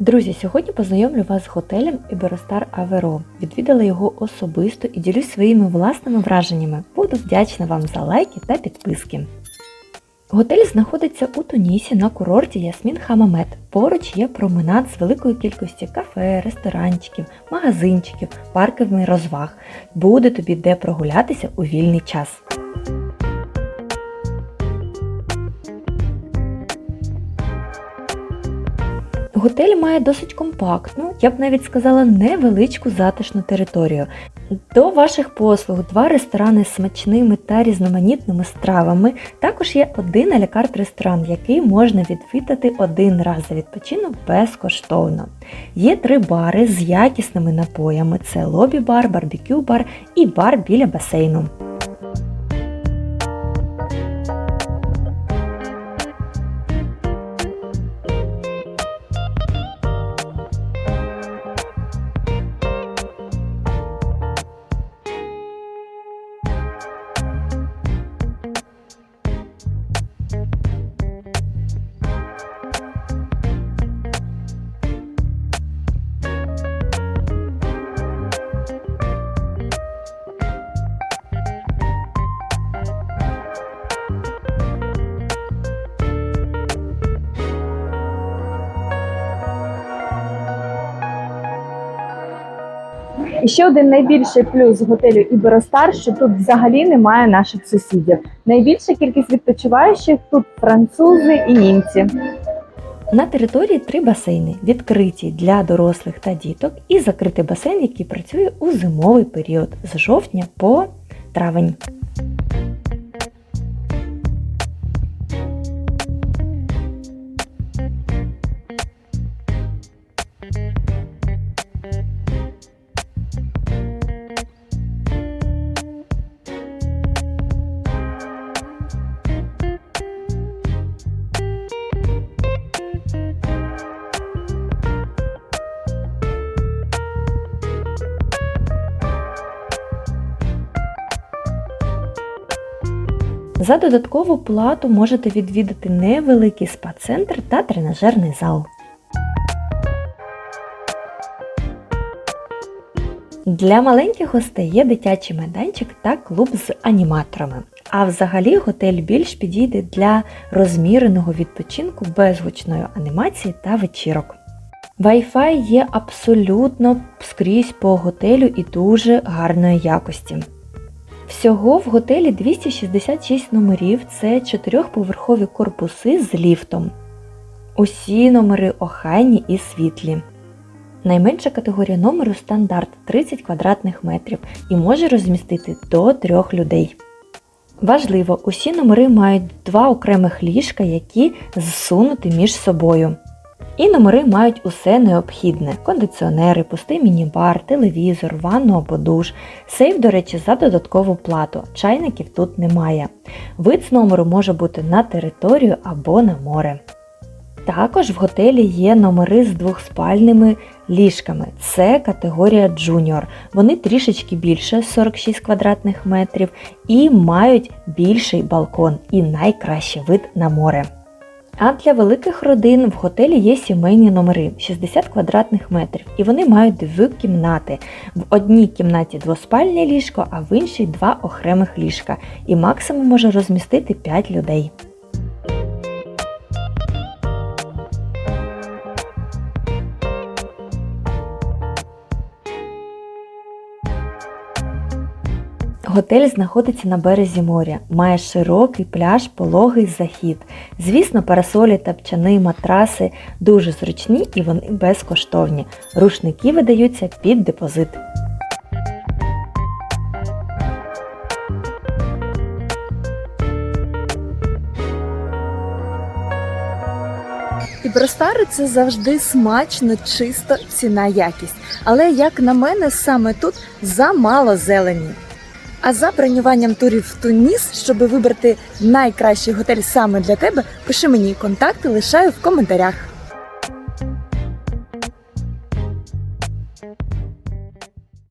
Друзі, сьогодні познайомлю вас з готелем Іберостар Аверо. Відвідала його особисто і ділюсь своїми власними враженнями. Буду вдячна вам за лайки та підписки. Готель знаходиться у Тунісі на курорті Ясмін Хамамет. Поруч є променад з великою кількістю кафе, ресторанчиків, магазинчиків, парків і розваг. Буде тобі де прогулятися у вільний час. Готель має досить компактну, я б навіть сказала, невеличку затишну територію. До ваших послуг два ресторани з смачними та різноманітними стравами. Також є один алякарт ресторан, який можна відвідати один раз за відпочинок безкоштовно. Є три бари з якісними напоями: це лобі-бар, барбекю-бар і бар біля басейну. І ще один найбільший плюс готелю Іберостар, що тут взагалі немає наших сусідів. Найбільша кількість відпочиваючих тут французи і німці. На території три басейни відкриті для дорослих та діток і закритий басейн, який працює у зимовий період з жовтня по травень. За додаткову плату можете відвідати невеликий спа-центр та тренажерний зал. Для маленьких гостей є дитячий майданчик та клуб з аніматорами. А взагалі готель більш підійде для розміреного відпочинку без гучної анімації та вечірок. Wi-Fi є абсолютно скрізь по готелю і дуже гарної якості. Всього в готелі 266 номерів, це чотирьохповерхові корпуси з ліфтом. Усі номери охайні і світлі. Найменша категорія номеру стандарт 30 квадратних метрів і може розмістити до трьох людей. Важливо, усі номери мають два окремих ліжка, які зсунуті між собою. І номери мають усе необхідне: кондиціонери, пустий міні-бар, телевізор, ванну або душ. Сейф, до речі, за додаткову плату. Чайників тут немає. Вид з номеру може бути на територію або на море. Також в готелі є номери з двохспальними ліжками. Це категорія Junior. Вони трішечки більше 46 квадратних метрів і мають більший балкон і найкращий вид на море. А для великих родин в готелі є сімейні номери 60 квадратних метрів, і вони мають дві кімнати. В одній кімнаті двоспальне ліжко, а в іншій два окремих ліжка. І максимум може розмістити 5 людей. Готель знаходиться на березі моря, має широкий пляж, пологий захід. Звісно, парасолі та пчани матраси дуже зручні і вони безкоштовні. Рушники видаються під депозит. Іберостари це завжди смачно, чисто, ціна якість. Але як на мене, саме тут замало зелені. А за бронюванням турів в Туніс, щоб вибрати найкращий готель саме для тебе, пиши мені контакти, лишаю в коментарях.